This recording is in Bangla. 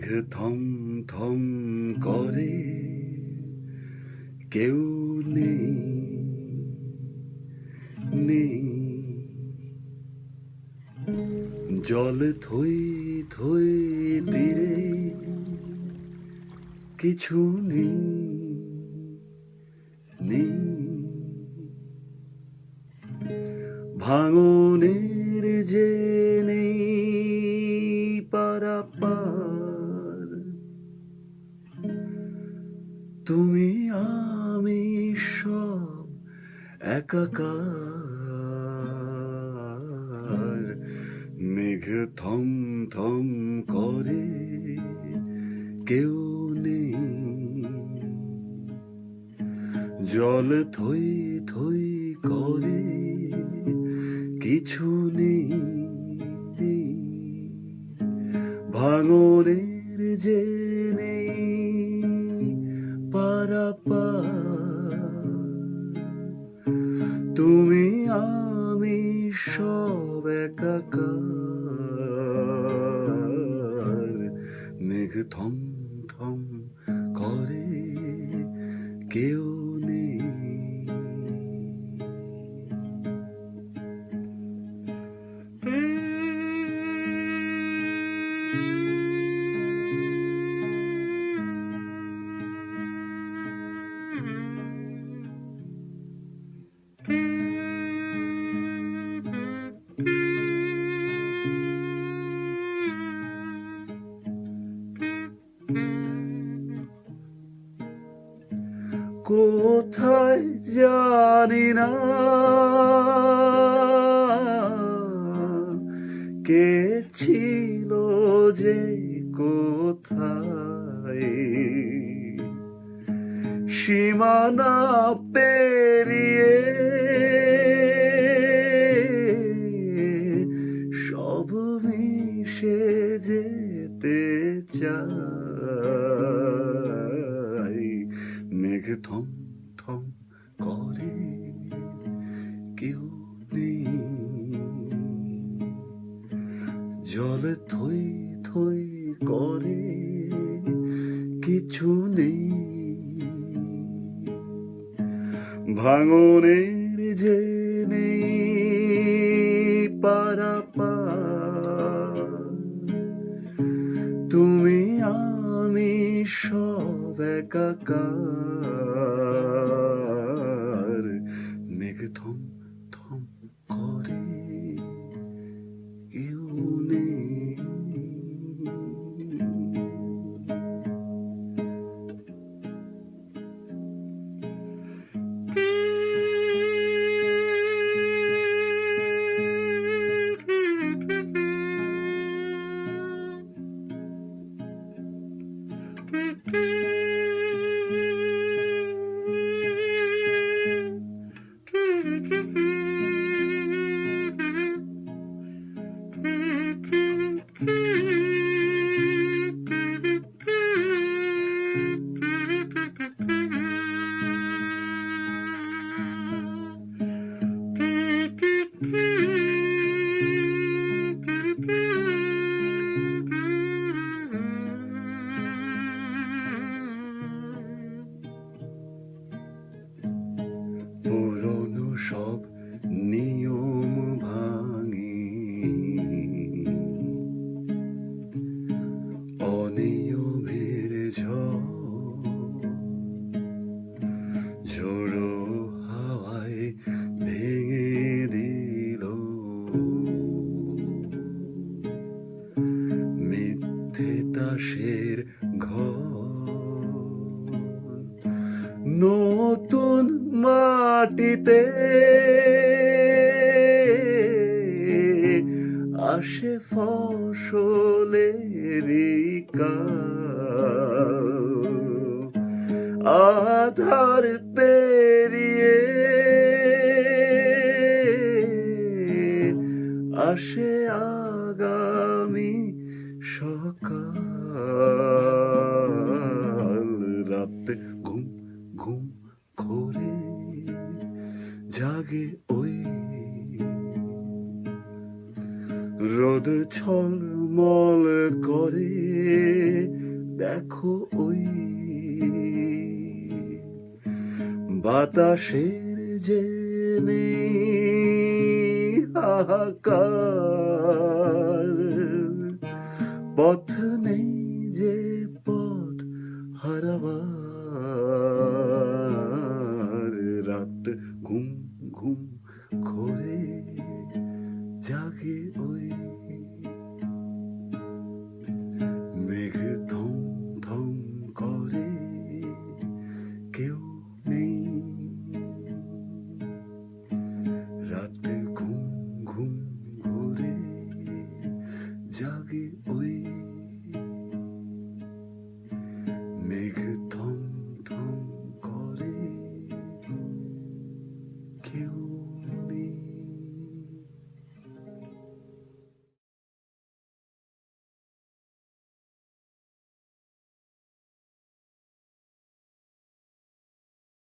মেঘ থম থম করে, কেউ নেই নেই। জল থই থই তীরে কিছু নেই নেই। ভাঙনের যে তুমি আমি সব একাকার মেঘ থম থম করে কেউ নেই। জল থই থই করে কিছু নেই। ভাঙনের যে তুমি আমি সব একাকার। জানি না কে ছিল যে কোথায়। সীমানা পেরিয়ে সব মিশে যেতে চাই। মেঘ থম থম করে কেউ নেই। জল থই থই করে কিছু নেই। ভাঙনের যে নেই পারাপার তুমি আমি সব একাকার। সব নিয়ম মাটিতে আসে ফসলেরই কাল। আধার পেরিয়ে আসে আগামী সকাল রাতে ঘুম রোদ ছল ঝলমল করে, দেখো ওই বাতাসের যে হাহাকার। পথ নেই যে পথ হারাবার। রাত ঘুম ঘুম ঘুম ঘুম করে জাগে ওই